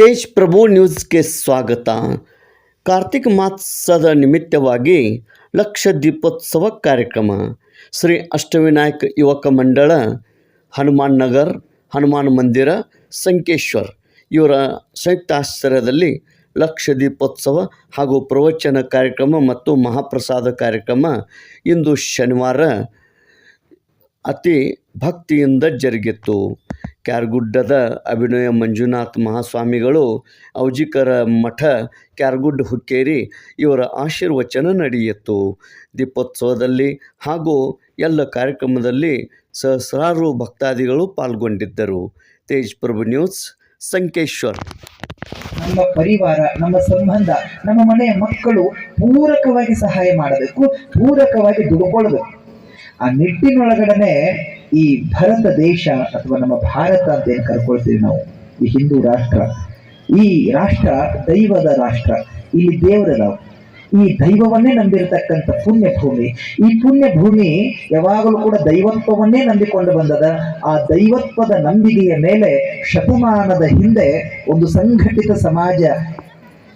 ತೇಜ್ ಪ್ರಭು ನ್ಯೂಸ್ಗೆ ಸ್ವಾಗತ. ಕಾರ್ತಿಕ ಮಾಸದ ನಿಮಿತ್ತವಾಗಿ ಲಕ್ಷ ದೀಪೋತ್ಸವ ಕಾರ್ಯಕ್ರಮ. ಶ್ರೀ ಅಷ್ಟವಿನಾಯಕ ಯುವಕ ಮಂಡಳ, ಹನುಮಾನ್ ನಗರ್, ಹನುಮಾನ್ ಮಂದಿರ, ಸಂಕೇಶ್ವರ್ ಇವರ ಸಂಯುಕ್ತ ಆಶ್ರಯದಲ್ಲಿ ಲಕ್ಷ ದೀಪೋತ್ಸವ ಹಾಗೂ ಪ್ರವಚನ ಕಾರ್ಯಕ್ರಮ ಮತ್ತು ಮಹಾಪ್ರಸಾದ ಕಾರ್ಯಕ್ರಮ ಇಂದು ಶನಿವಾರ ಅತಿ ಭಕ್ತಿಯಿಂದ ಜರುಗಿತ್ತು ಕ್ಯಾರ್ಗುಡ್ಡದ ಅಭಿನಯ ಮಂಜುನಾಥ್ ಮಹಾಸ್ವಾಮಿಗಳು, ಔಜಿಕರ ಮಠ ಕ್ಯಾರ್ಗುಡ್ ಹುಕ್ಕೇರಿ ಇವರ ಆಶೀರ್ವಚನ ನಡೆಯಿತು. ದೀಪೋತ್ಸವದಲ್ಲಿ ಹಾಗೂ ಎಲ್ಲ ಕಾರ್ಯಕ್ರಮದಲ್ಲಿ ಸಹಸ್ರಾರು ಭಕ್ತಾದಿಗಳು ಪಾಲ್ಗೊಂಡಿದ್ದರು. ತೇಜ್ ಪ್ರಭು ನ್ಯೂಸ್, ಸಂಕೇಶ್ವರ್. ನಮ್ಮ ಪರಿವಾರ, ನಮ್ಮ ಸಂಬಂಧ, ನಮ್ಮ ಮನೆಯ ಮಕ್ಕಳು ಪೂರಕವಾಗಿ ಸಹಾಯ ಮಾಡಬೇಕು, ಪೂರಕವಾಗಿ ದುಡ್ಕೊಳ್ಬೇಕು ಆ ನಿಟ್ಟಿನೊಳಗಡೆನೆ ಈ ಭರತ ದೇಶ ಅಥವಾ ನಮ್ಮ ಭಾರತ ಅಂತ ಏನು ಕರ್ಕೊಳ್ತೀವಿ ನಾವು? ಈ ಹಿಂದೂ ರಾಷ್ಟ್ರ. ಈ ರಾಷ್ಟ್ರ ದೈವದ ರಾಷ್ಟ್ರ. ಇಲ್ಲಿ ದೇವರದಾವ್ ಈ ದೈವವನ್ನೇ ನಂಬಿರತಕ್ಕಂಥ ಪುಣ್ಯ ಭೂಮಿ ಈ ಪುಣ್ಯ ಭೂಮಿ ಯಾವಾಗಲೂ ಕೂಡ ದೈವತ್ವವನ್ನೇ ನಂಬಿಕೊಂಡು ಬಂದದ. ಆ ದೈವತ್ವದ ನಂಬಿಕೆಯ ಮೇಲೆ ಶತಮಾನದ ಹಿಂದೆ ಒಂದು ಸಂಘಟಿತ ಸಮಾಜ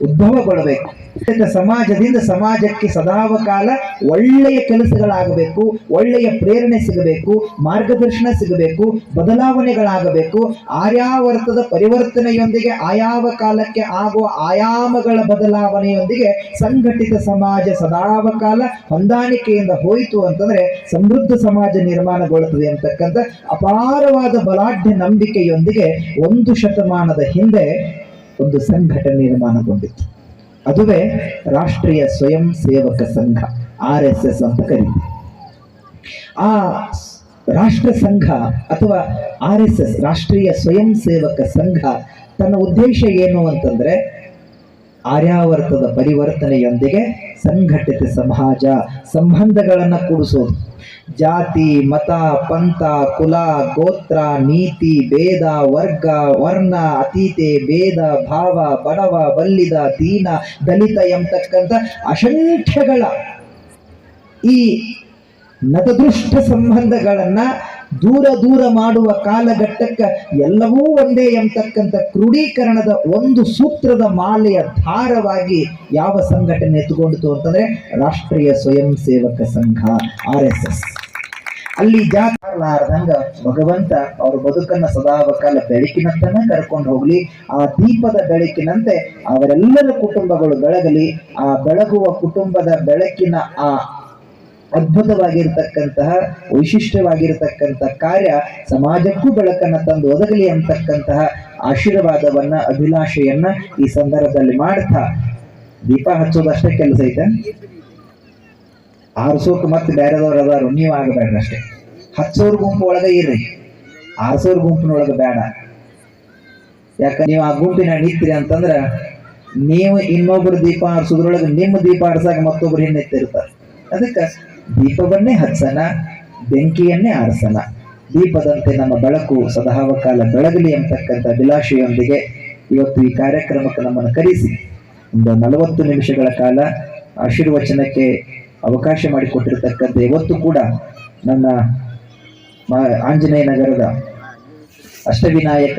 ಉದ್ಭವಗೊಳ್ಳಬೇಕು ಸಮಾಜದಿಂದ ಸಮಾಜಕ್ಕೆ ಸದಾವಕಾಲ ಒಳ್ಳೆಯ ಕೆಲಸಗಳಾಗಬೇಕು, ಒಳ್ಳೆಯ ಪ್ರೇರಣೆ ಸಿಗಬೇಕು, ಮಾರ್ಗದರ್ಶನ ಸಿಗಬೇಕು, ಬದಲಾವಣೆಗಳಾಗಬೇಕು. ಆರ್ಯಾವರ್ತದ ಪರಿವರ್ತನೆಯೊಂದಿಗೆ, ಆಯಾವ ಕಾಲಕ್ಕೆ ಆಗುವ ಆಯಾಮಗಳ ಬದಲಾವಣೆಯೊಂದಿಗೆ ಸಂಘಟಿತ ಸಮಾಜ ಸದಾವಕಾಲ ಹೊಂದಾಣಿಕೆಯಿಂದ ಹೋಯಿತು ಅಂತಂದ್ರೆ ಸಮೃದ್ಧ ಸಮಾಜ ನಿರ್ಮಾಣಗೊಳ್ಳುತ್ತದೆ ಅಂತಕ್ಕಂಥ ಅಪಾರವಾದ ಬಲಾಢ್ಯ ನಂಬಿಕೆಯೊಂದಿಗೆ ಒಂದು ಶತಮಾನದ ಹಿಂದೆ ಒಂದು ಸಂಘಟನೆ ನಿರ್ಮಾಣಗೊಂಡಿತ್ತು. ಅದುವೇ ರಾಷ್ಟ್ರೀಯ ಸ್ವಯಂ ಸೇವಕ ಸಂಘ, ಆರ್ ಎಸ್ ಎಸ್ ಅಂತ ಕರೀತೀವಿ ಆ ರಾಷ್ಟ್ರ ಸಂಘ ಅಥವಾ ಆರ್ ಎಸ್ ಎಸ್ ರಾಷ್ಟ್ರೀಯ ಸ್ವಯಂ ಸೇವಕ ಸಂಘ ತನ್ನ ಉದ್ದೇಶ ಏನು ಅಂತಂದ್ರೆ ಆರ್ಯಾವರ್ತದ ಪರಿವರ್ತನೆಯೊಂದಿಗೆ ಸಂಘಟಿತ ಸಮಾಜ ಸಂಬಂಧಗಳನ್ನು ಕೂಡಿಸೋದು. ಜಾತಿ, ಮತ, ಪಂಥ, ಕುಲ, ಗೋತ್ರ, ನೀತಿ, ಭೇದ, ವರ್ಗ, ವರ್ಣ, ಅತೀತೆ, ಭೇದ, ಭಾವ, ಬಡವ, ಬಲ್ಲಿದ, ದೀನ, ದಲಿತ ಎಂಬತಕ್ಕಂಥ ಅಸಂಖ್ಯಗಳ ಈ ನತದೃಷ್ಟ ಸಂಬಂಧಗಳನ್ನ ದೂರ ದೂರ ಮಾಡುವ ಕಾಲಘಟ್ಟಕ್ಕೆ ಎಲ್ಲವೂ ಒಂದೇ ಎಂಬತಕ್ಕಂಥ ಕ್ರೋಢೀಕರಣದ ಒಂದು ಸೂತ್ರದ ಮಾಲೆಯ ಧಾರವಾಗಿ ಯಾವ ಸಂಘಟನೆ ಎತ್ತುಕೊಂಡಿತು ಅಂತಂದ್ರೆ ರಾಷ್ಟ್ರೀಯ ಸ್ವಯಂ ಸೇವಕ ಸಂಘ, ಆರ್ ಎಸ್ ಎಸ್. ಅಲ್ಲಿ ಜಾಲಾರ್ದಂಗ ಭಗವಂತ ಅವ್ರ ಬದುಕನ್ನ ಸದಾವಕಾಲ ಬೆಳಕಿನಂತನ ಕರ್ಕೊಂಡು ಹೋಗ್ಲಿ, ಆ ದೀಪದ ಬೆಳಕಿನಂತೆ ಅವರೆಲ್ಲರ ಕುಟುಂಬಗಳು ಬೆಳಗಲಿ, ಆ ಬೆಳಗುವ ಕುಟುಂಬದ ಬೆಳಕಿನ ಆ ಅದ್ಭುತವಾಗಿರ್ತಕ್ಕಂತಹ, ವೈಶಿಷ್ಟ್ಯವಾಗಿರತಕ್ಕಂಥ ಕಾರ್ಯ ಸಮಾಜಕ್ಕೂ ಬೆಳಕನ್ನ ತಂದು ಒದಗಲಿ ಅಂತಕ್ಕಂತಹ ಆಶೀರ್ವಾದವನ್ನ, ಅಭಿಲಾಷೆಯನ್ನ ಈ ಸಂದರ್ಭದಲ್ಲಿ ಮಾಡ್ತಾ ದೀಪ ಹಚ್ಚೋದಷ್ಟೇ ಕೆಲಸ ಐತೆ. ಆರಿಸೋಕೆ ಮತ್ತೆ ಬೇರೆದವ್ರು ಅದಾರು, ನೀವು ಆಗಬೇಡ್ರಿ ಅಷ್ಟೇ. ಹಚ್ಚೋರ್ ಗುಂಪು ಒಳಗೆ ಇರ್ರಿ. ಆರಿಸೋರ್ ಗುಂಪಿನೊಳಗೆ ಬೇಡ. ಯಾಕ ನೀವು ಆ ಗುಂಪಿನ ನಿಂತೀರಿ ಅಂತಂದ್ರ ನೀವು ಇನ್ನೊಬ್ರು ದೀಪ ಆರಿಸೋದ್ರೊಳಗೆ ನಿಮ್ಮ ದೀಪ ಆರಿಸಾಗ ಮತ್ತೊಬ್ರು ಇರ್ತಾರೆ ಅದಕ್ಕೆ ದೀಪವನ್ನೇ ಹಚ್ಚನ ಬೆಂಕಿಯನ್ನೇ ಆರಿಸನ. ದೀಪದಂತೆ ನಮ್ಮ ಬೆಳಕು ಸದಾವಕಾಲ ಬೆಳಗಲಿ ಅಂತಕ್ಕಂಥ ಅಭಿಲಾಷೆಯೊಂದಿಗೆ ಇವತ್ತು ಈ ಕಾರ್ಯಕ್ರಮಕ್ಕೆ ನಮ್ಮನ್ನು ಕರೆಸಿ. ಒಂದು ನಲವತ್ತು ನಿಮಿಷಗಳ ಕಾಲ ಆಶೀರ್ವಚನಕ್ಕೆ ಅವಕಾಶ ಮಾಡಿಕೊಟ್ಟಿರ್ತಕ್ಕಂಥ ಇವತ್ತು ಕೂಡ ನನ್ನ ಆಂಜನೇಯ ನಗರದ ಅಷ್ಟವಿನಾಯಕ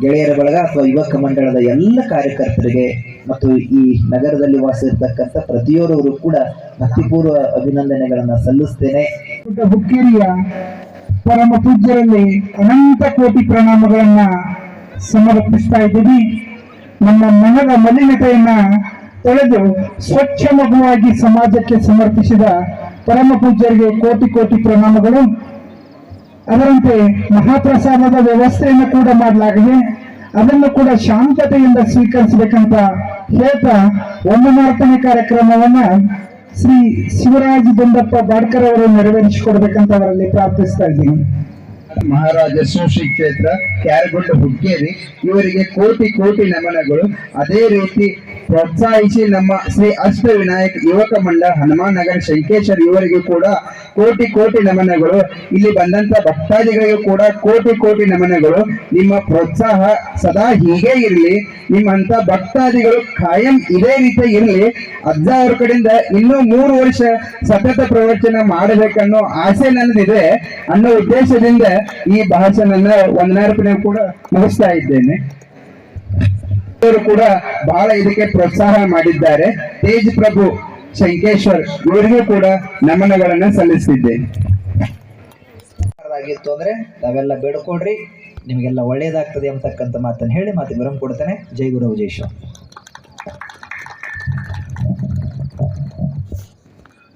ಗೆಳೆಯರ ಬಳಗ ಅಥವಾ ಯುವಕ ಮಂಡಳದ ಎಲ್ಲ ಕಾರ್ಯಕರ್ತರಿಗೆ ಮತ್ತು ಈ ನಗರದಲ್ಲಿ ವಾಸಿರ್ತಕ್ಕಂಥ ಪ್ರತಿಯೊಬ್ಬರು ಕೂಡ ಭಕ್ತಿಪೂರ್ವ ಅಭಿನಂದನೆಗಳನ್ನು ಸಲ್ಲಿಸ್ತೇನೆ. ಹುಕ್ಕೇರಿಯ ಪರಮ ಪೂಜ್ಯರಲ್ಲಿ ಅನಂತ ಕೋಟಿ ಪ್ರಣಾಮಗಳನ್ನ ಸಮರ್ಪಿಸ್ತಾ ಇದ್ದೀವಿ. ನಮ್ಮ ಮನದ ಮಲಿನತೆಯನ್ನ ತೊಳೆದು ಸ್ವಚ್ಛ ಮಗುವಾಗಿ ಸಮಾಜಕ್ಕೆ ಸಮರ್ಪಿಸಿದ ಪರಮ ಪೂಜ್ಯರಿಗೆ ಕೋಟಿ ಕೋಟಿ ಪ್ರಣಾಮಗಳು. ಅದರಂತೆ ಮಹಾಪ್ರಸಾದದ ವ್ಯವಸ್ಥೆಯನ್ನು ಕೂಡ ಮಾಡಲಾಗಿದೆ. ಅದನ್ನು ಕೂಡ ಶಾಂತತೆಯಿಂದ ಸ್ವೀಕರಿಸಬೇಕಂತ ಹೇಳ್ತಾ ಒಂದು ನಾಲ್ಕನೇ ಕಾರ್ಯಕ್ರಮವನ್ನ ಶ್ರೀ ಶಿವರಾಜ್ ದಂಡಪ್ಪ ಬಾಡ್ಕರ್ ಅವರು ನೆರವೇರಿಸಿಕೊಡ್ಬೇಕಂತ ಅವರಲ್ಲಿ ಪ್ರಾರ್ಥಿಸ್ತಾ ಇದ್ದೀನಿ. ಮಹಾರಾಜ ಶ್ರೀ ಕ್ಷೇತ್ರ, ಕ್ಯಾರಗೊಂಡ ಹುಕ್ಕೇರಿ, ಇವರಿಗೆ ಕೋಟಿ ಕೋಟಿ ನಮನಗಳು. ಅದೇ ರೀತಿ ಪ್ರೋತ್ಸಾಹಿಸಿ ನಮ್ಮ ಶ್ರೀ ಅಷ್ಟ ವಿನಾಯಕ್ ಯುವಕ ಮಂಡ ಹನುಮಾನ್ ನಗರ, ಶಂಕೇಶ್ವರ್ ಇವರಿಗೂ ಕೂಡ ಕೋಟಿ ಕೋಟಿ ನಮನಗಳು. ಇಲ್ಲಿ ಬಂದಂತ ಭಕ್ತಾದಿಗಳಿಗೂ ಕೂಡ ಕೋಟಿ ಕೋಟಿ ನಮನಗಳು. ನಿಮ್ಮ ಪ್ರೋತ್ಸಾಹ ಸದಾ ಹೀಗೆ ಇರಲಿ. ನಿಮ್ಮಂತ ಭಕ್ತಾದಿಗಳು ಕಾಯಂ ಇದೇ ರೀತಿ ಇರಲಿ. ಅಜ್ಜ ಅವ್ರ ಕಡೆಯಿಂದ ಇನ್ನೂ ಮೂರು ವರ್ಷ ಸತತ ಪ್ರವಚನ ಮಾಡಬೇಕನ್ನೋ ಆಸೆ ನನ್ನದಿದೆ. ಅನ್ನೋ ಉದ್ದೇಶದಿಂದ ಈ ಭಾಷಣನ ವಂದನಾರ್ಪಣೆ ಕೂಡ ಮುಗಿಸ್ತಾ ಇದ್ದೇನೆ. ಕೂಡ ಬಹಳ ಇದಕ್ಕೆ ಪ್ರೋತ್ಸಾಹ ಮಾಡಿದ್ದಾರೆ. ತೇಜ್ ಪ್ರಭು ಶಂಕೇಶ್ವರ್ ಇವರಿಗೂ ಕೂಡ ನಮನಗಳನ್ನ ಸಲ್ಲಿಸಿದ್ದೇನೆ ಆಗಿತ್ತು ಅಂದ್ರೆ ತಾವೆಲ್ಲ ಬೇಡ್ಕೊಡ್ರಿ, ನಿಮಗೆಲ್ಲ ಒಳ್ಳೇದಾಗ್ತದೆ ಅಂತಕ್ಕಂಥ ಮಾತನ್ನು ಹೇಳಿ ಮತ್ತೆ ವಿರಂ ಕೊಡ್ತೇನೆ. ಜೈ ಗುರು ವಿಜಯೇಶ್ವರ